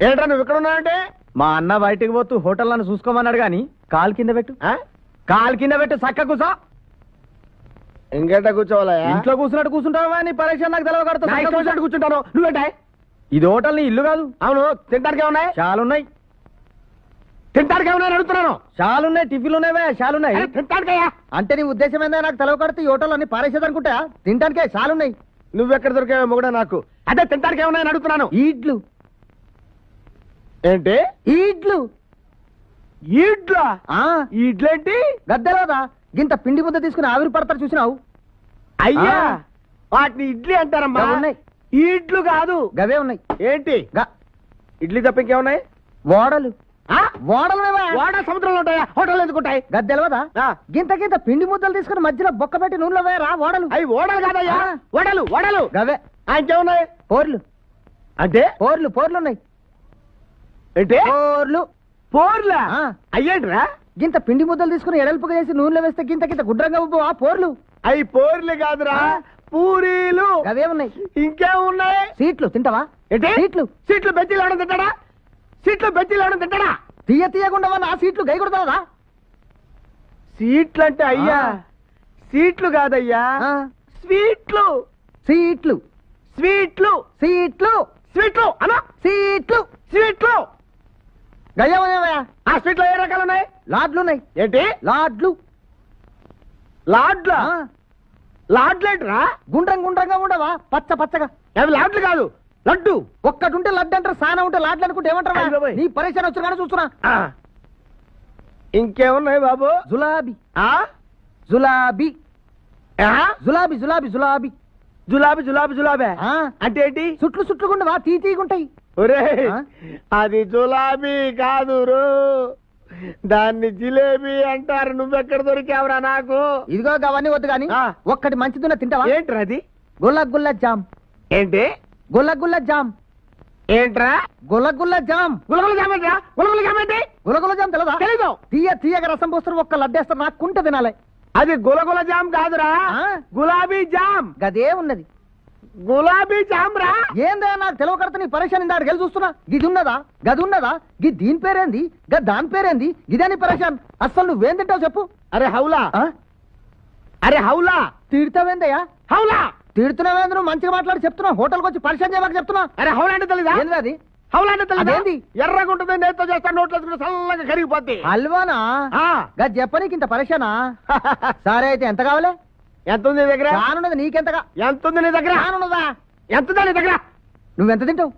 ఏంట్రా నువ్వు ఇక్కడ ఉన్నావంటే? మా అన్న బయటికి పోతూ హోటల్లను చూసుకోమన్నాడు గాని కాలు కింద పెట్టు. ఆ? కాలు కింద పెట్టు చక్క కూసో ఇంకేట కూర్చోవాలా ఇంట్లో కూర్చున్నట్టు కూర్చుంటావా నీ పరీక్ష నాకు నా ఇష్టం వచ్చినట్టు కూర్చుంటాను. నువ్వేంటే ఇది హోటల్ నీ ఇల్లు కాదు. అవును తింటానికి ఏమున్నాయి? చాలున్నాయి తింటానికి ఏమున్నాయి అడుగుతున్నాను. చాలున్నాయి టిఫిన్లు ఉన్నావే చాలున్నాయి అరే, తింటానికయ్యా అంటే నీ ఉద్దేశం ఏందా నాకు తెలవకడితే ఈ హోటల్ అన్ని పారేసేదనుకుంటా తినడానికే చాలున్నాయి నువ్వెక్కడ దొరికావో మొగుడా నాకు. అదే తింటానికి ఏమున్నాయని అడుగుతున్నాను. ఈడ్లు ఏంటి? ఈడ్లు. ఈడ్లా? ఆ. ఈడ్లేంటి? గద్దెలోదా గింత పిండి ముద్ద తీసుకుని ఆవిరి పడతారు చూసినావు. అయ్యా. వాటిని ఇడ్లీ అంటారమ్మా. ఉన్నాయి. ఈడ్లు కాదు. గవే ఉన్నాయి. ఏంటి? ఇడ్లీ తప్ప ఇంకేమున్నాయి? ఓడలు ఆ? ఓడలు వాడ సముద్రంలో ఉంటాయా? హోటల్ ఎందుకుంటాయి గద్దెలవదా. గింత గింత పిండి ముద్దలు తీసుకుని మధ్యలో బొక్క పెట్టి నూనెలో వేయరా? ఓడలు అవి ఓడలు కాదయ్యా. ఓడలు ఓడలు గవే ఇంకేమున్నాయి? పోర్లు. అంటే? పోర్లు పోర్లు ఉన్నాయి. ఏంటి? పోర్లు. పోర్లా? ఆ. అయ్యేంట్రా? గింత పిండి ముద్దలు తీసుకుని ఎడల్పుగా చేసి నూనెలో వేస్తే గింత గింత గుడ్రంగా ఉబ్బు ఆ పోర్లు. అవి పోర్లు కాదురా. పూరీలు. గవే ఉన్నాయి ఇంకేమున్నాయి? సీట్లు. తింటావా? సీట్లు. సీట్లు బెజ్జీలు ఎవడం తింటాడా? సీట్లు బెజ్జీలు ఎవడం తింటాడా? తీయ తీయకుండా ఆ సీట్లు గై కొడతావా? సీట్లు అంటే అయ్యా. సీట్లు కాదయ్యా. స్వీట్లు. సీట్లు. స్వీట్లు. సీట్లు. స్వీట్లు. అనా సీట్లు. స్వీట్లు. గయ్యమయ్యా ఆ ఏ రకాలు ఉన్నాయి? లాడ్లు ఉన్నాయి. ఏంటి? లాడ్లు. లాడ్లా? లాడ్లేంట్రా? గుండ్రం గుండ్రంగా ఉండవా? పచ్చ పచ్చగా. అవి లాడ్లు కాదు లడ్డు. ఒక్కటి ఉంటే లడ్డు అంటారు సానా ఉంటే లాడ్లు అనుకుంటే ఏమంటారా. నీ పరిచయం వచ్చి కానీ చూస్తున్నా. ఇంకేమున్నాయి బాబు? జులాబీ. ఆ? జులాబీ? జులాబీ జులాబీ జులాబీ. జులాబీ జులాబీ జులాబీ. అంటే ఏంటి? చుట్లు చుట్లుకుండవా తీ తీగుంటాయి. ఒరే? అది జులాబీ కాదు రో. దాన్ని జిలేబీ అంటారు. నువ్వెక్కడ దొరికావురా నాకు? ఇదిగో అవన్నీ వద్దు కానీ. ఒక్కటి మంచిదిన్న తింటావా? ఏంట్రా అది? గుల్ల గుల్ల జామ్. ఏంటి? గుల్ల గుల్ల జామ్. ఏంట్రా? గుల్ల గుల్ల జామ్. గులగుల జామ్ ఏంట్రా? గులగుల జామ్ ఏంటి? గుల్ల జామ్ తెలదా తెలీదు. తీయ తీయగా రసం పోస్తారు ఒక్క లడ్డేస్తారు నాకు కుంట తినాలి. అది గులగుల జామ్ కాదురా? గులాబీ జామ్. గదే ఉన్నది. గులాబీ జామ్ రా ఏందా నాకు తెలియకడత నీ పరేషాన్ ఇందాడు గెలి చూస్తున్నా? గిది ఉన్నదా గది ఉన్నదా గి దీని పేరేంది? గ దాని పేరేంది? ఇదని పరేషాన్ అసలు నువ్వేం తింటావు చెప్పు. అరే హౌలా? అరే హౌలా. తిడతావేందయ్యా? హౌలా. తిడుతున్నావేంద్ర మంచిగా మాట్లాడి చెప్తున్నా. హోటల్కి వచ్చి పరిచయం చేయమని చెప్తున్నా. అరే హౌలా అంటే తెలీదా? ఏంది అది? హౌలా అంటే తెలీదా అదేంది? ఎర్రగా ఉంటుంది నేతో చేస్తాను నోట్లో వేసుకుని చల్లగా కరిగిపోద్ది. హల్వానా. గది చెప్పనీకి ఇంత పరేషానా సరే అయితే ఎంత కావాలి? ఎంత ఉంది దగ్గర? కానున్నది నీకెంతగా? ఎంత ఉంది నీ దగ్గర? కానున్నదా ఎంత నీ దగ్గర? నువ్వెంత తింటావు?